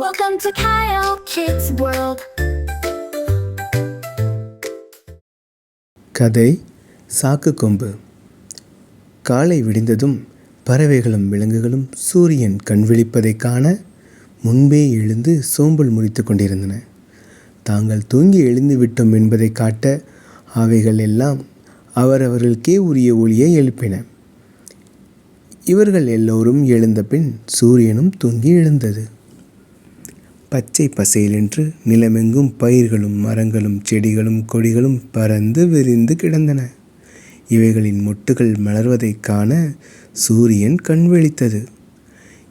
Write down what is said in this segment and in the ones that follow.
Welcome to Kyle Kids World. கதை சாக்கு கொம்பு. காலை விடிந்ததும் பறவைகளும் விலங்குகளும் சூரியன் கண் விழிப்பதை காண முன்பே எழுந்து சோம்பல் முறித்து கொண்டிருந்தன. தாங்கள் தூங்கி எழுந்து விட்டோம் என்பதை காட்ட அவைகள் எல்லாம் அவரவர்களுக்கே உரிய ஒளியை எழுப்பின. இவர்கள் எல்லோரும் எழுந்த பின் சூரியனும் தூங்கி எழுந்தது. பச்சை பசேலென்று நிலமெங்கும் பயிர்களும் மரங்களும் செடிகளும் கொடிகளும் பறந்து விரிந்து கிடந்தன. இவைகளின் மொட்டுகள் மலர்வதைக் காண சூரியன் கண் விழித்தது.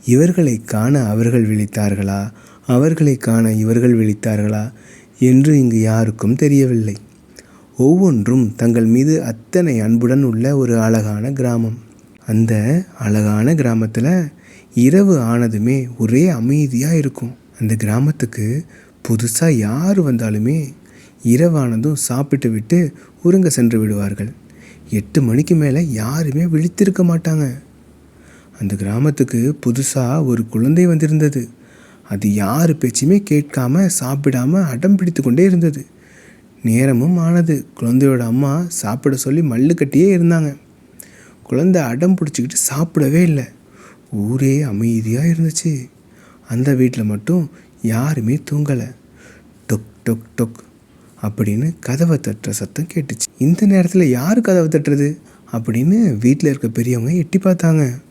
இவர்களை காண அவர்கள் விழித்தார்களா? அவர்களை காண இவர்கள் விழித்தார்களா? என்று இங்கு யாருக்கும் தெரியவில்லை. ஒவ்வொன்றும் தங்கள் மீது அத்தனை அன்புடன் உள்ள ஒரு அழகான கிராமம். அந்த அழகான கிராமத்தில் இரவு ஆனதுமே ஒரே அமைதியாக இருக்கும். அந்த கிராமத்துக்கு புதுசாக யார் வந்தாலுமே இரவானதும் சாப்பிட்டு விட்டு உறங்க சென்று விடுவார்கள். எட்டு மணிக்கு மேலே யாருமே விழித்திருக்க மாட்டாங்க. அந்த கிராமத்துக்கு புதுசாக ஒரு குழந்தை வந்திருந்தது. அது யார் பேச்சுமே கேட்காம சாப்பிடாம அடம் பிடித்து கொண்டே இருந்தது. நேரமும் ஆனது. குழந்தையோட அம்மா சாப்பிட சொல்லி மல்லு கட்டியே இருந்தாங்க. குழந்தை அடம் பிடிச்சிக்கிட்டு சாப்பிடவே இல்லை. ஊரே அமைதியாக இருந்துச்சு. அந்த வீட்டில் மட்டும் யாருமே தூங்கலை. டொக் டொக் டொக் அப்படின்னு கதவை தட்டுற சத்தம் கேட்டுச்சு. இந்த நேரத்தில் யார் கதவை தட்டுறது? அப்படின்னு வீட்டில் இருக்க பெரியவங்க எட்டி பார்த்தாங்க.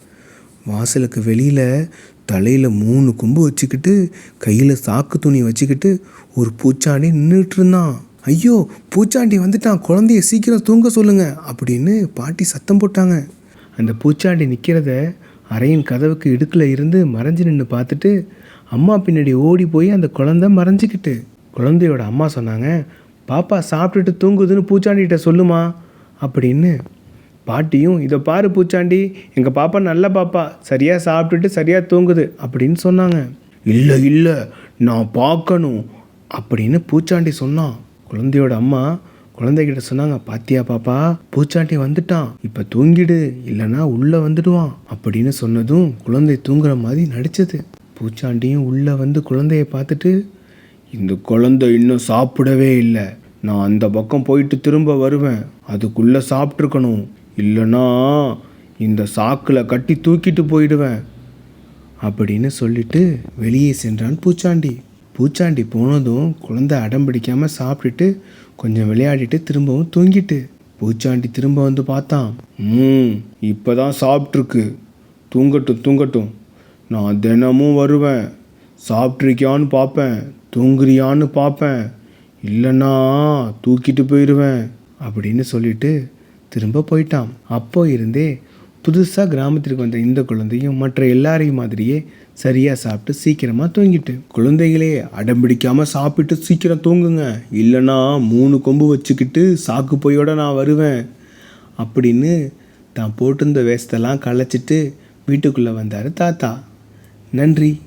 வாசலுக்கு வெளியில் தலையில் மூணு கொம்பு வச்சுக்கிட்டு கையில் சாக்கு துணி வச்சுக்கிட்டு ஒரு பூச்சாண்டி நின்றுட்டு இருந்தான். ஐயோ பூச்சாண்டி வந்துட்டான். குழந்தைய சீக்கிரம் தூங்க சொல்லுங்க அப்படின்னு பாட்டி சத்தம் போட்டாங்க. அந்த பூச்சாண்டி நிற்கிறத அறையின் கதவுக்கு இடுக்கில் இருந்து மறைஞ்சு நின்று பார்த்துட்டு அம்மா பின்னாடி ஓடி போய் அந்த குழந்தை மறைஞ்சிக்கிட்டு. குழந்தையோட அம்மா சொன்னாங்க பாப்பா சாப்பிட்டுட்டு தூங்குதுன்னு பூச்சாண்டிகிட்ட சொல்லுமா? அப்படின்னு. பாட்டியும் இதை பாரு பூச்சாண்டி எங்கள் பாப்பா நல்ல பாப்பா சரியாக சாப்பிட்டுட்டு சரியாக தூங்குது அப்படின்னு சொன்னாங்க. இல்லை இல்லை நான் பார்க்கணும் அப்படின்னு பூச்சாண்டி சொன்னான். குழந்தையோட அம்மா குழந்தைகிட்ட சொன்னாங்க பாத்தியா பாப்பா பூச்சாண்டி வந்துட்டான் இப்போ தூங்கிடு இல்லைன்னா உள்ளே வந்துடுவான். அப்படின்னு சொன்னதும் குழந்தை தூங்குற மாதிரி நடிச்சது. பூச்சாண்டியும் உள்ளே வந்து குழந்தைய பார்த்துட்டு இந்த குழந்தை இன்னும் சாப்பிடவே இல்லை. நான் அந்த பக்கம் போயிட்டு திரும்ப வருவேன். அதுக்குள்ளே சாப்பிட்ருக்கணும் இல்லைன்னா இந்த சாக்கில் கட்டி தூக்கிட்டு போயிடுவேன். அப்படின்னு சொல்லிட்டு வெளியே சென்றான் பூச்சாண்டி. பூச்சாண்டி போனதும் குழந்தை அடம் பிடிக்காம சாப்பிட்டுட்டு கொஞ்சம் விளையாடிட்டு திரும்பவும் தூங்கிட்டு. பூச்சாண்டி திரும்ப வந்து பார்த்தான். ம் இப்போதான் சாப்பிட்ருக்கு தூங்கட்டும் தூங்கட்டும். நான் தினமும் வருவேன். சாப்பிட்ருக்கியான்னு பார்ப்பேன். தூங்குறியான்னு பார்ப்பேன். இல்லைன்னா தூக்கிட்டு போயிடுவேன் அப்படின்னு சொல்லிட்டு திரும்ப போயிட்டான். அப்போ இருந்தே புதுசாக கிராமத்திற்கு வந்த இந்த குழந்தையும் மற்ற எல்லாரையும் மாதிரியே சரியாக சாப்பிட்டு சீக்கிரமாக தூங்கிட்டு. குழந்தைகளே அடம்பிடிக்காமல் சாப்பிட்டு சீக்கிரம் தூங்குங்க. இல்லைன்னா மூணு கொம்பு வச்சுக்கிட்டு சாக்கு பொய்யோடு நான் வருவேன் அப்படின்னு தான் போட்டிருந்த வேஸ்தெல்லாம் களைச்சிட்டு வீட்டுக்குள்ளே வந்தார் தாத்தா. நன்றி.